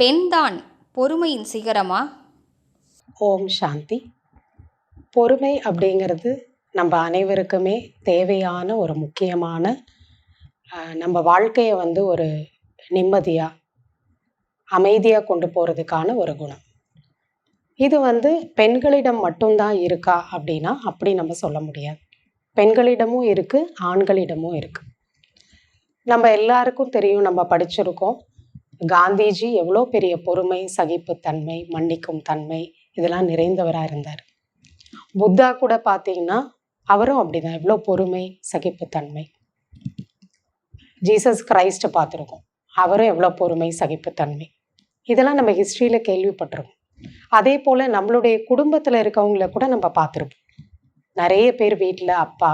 பெண்தான் பொறுமையின் சிகரமா? ஓம் சாந்தி. பொறுமை அப்படிங்கிறது நம்ம அனைவருக்குமே தேவையான ஒரு முக்கியமான நம்ம வாழ்க்கையை வந்து ஒரு நிம்மதியாக அமைதியாக கொண்டு போகிறதுக்கான ஒரு குணம். இது வந்து பெண்களிடம் மட்டும்தான் இருக்கா அப்படின்னா அப்படி நம்ம சொல்ல முடியாது. பெண்களிடமும் இருக்குது ஆண்களிடமும் இருக்குது நம்ம எல்லாருக்கும் தெரியும் நம்ம படிச்சிருக்கோம். காந்திஜி எவ்வளோ பெரிய பொறுமை சகிப்புத்தன்மை மன்னிக்கும் தன்மை இதெல்லாம் நிறைந்தவராக இருந்தார். புத்தா கூட பார்த்தீங்கன்னா அவரும் அப்படிதான் எவ்வளோ பொறுமை சகிப்புத்தன்மை ஜீசஸ் கிரைஸ்ட்டை பார்த்துருக்கோம் அவரும் எவ்வளோ பொறுமை சகிப்புத்தன்மை இதெல்லாம் நம்ம ஹிஸ்ட்ரியில் கேள்விப்பட்டிருக்கோம். அதே போல் நம்மளுடைய குடும்பத்தில் இருக்கவங்கள கூட நம்ம பார்த்துருப்போம் நிறைய பேர் வீட்டில் அப்பா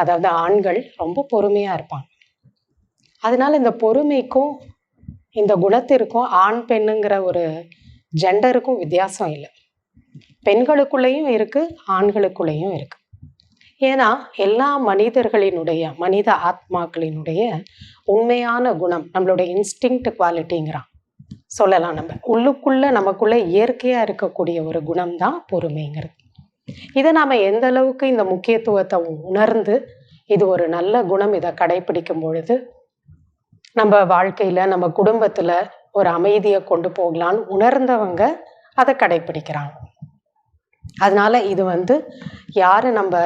அதாவது ஆண்கள் ரொம்ப பொறுமையாக இருப்பாங்க. அதனால இந்த பொறுமைக்கும் இந்த குணத்திற்கும் ஆண் பெண்ணுங்கிற ஒரு ஜெண்டருக்கும் வித்தியாசம் இல்லை. பெண்களுக்குள்ளேயும் இருக்குது ஆண்களுக்குள்ளேயும் இருக்குது ஏன்னா எல்லா மனிதர்களினுடைய மனித ஆத்மாக்களினுடைய உண்மையான குணம் நம்மளுடைய இன்ஸ்டிங்க்ட் குவாலிட்டிங்கிறான் சொல்லலாம் நம்ம. உள்ளுக்குள்ளே நமக்குள்ளே இயற்கையாக இருக்கக்கூடிய ஒரு குணம் தான் பொறுமைங்கிறது. இதை நாம் எந்த அளவுக்கு இந்த முக்கியத்துவத்தை உணர்ந்து இது ஒரு நல்ல குணம் இதை கடைபிடிக்கும் பொழுது நம்ம வாழ்க்கையில் நம்ம குடும்பத்தில் ஒரு அமைதியை கொண்டு போகலான்னு உணர்ந்தவங்க அதை கடைப்பிடிக்கிறாங்க. அதனால இது வந்து யார் நம்ம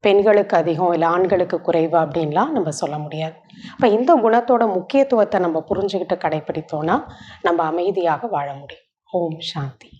பெண்களுக்கு அதிகம் இல்லை ஆண்களுக்கு குறைவு அப்படின்லாம் நம்ம சொல்ல முடியாது. அப்போ இந்த குணத்தோட முக்கியத்துவத்தை நம்ம புரிஞ்சுக்கிட்டு கடைப்பிடித்தோன்னா நம்ம அமைதியாக வாழ முடியும். ஓம் சாந்தி.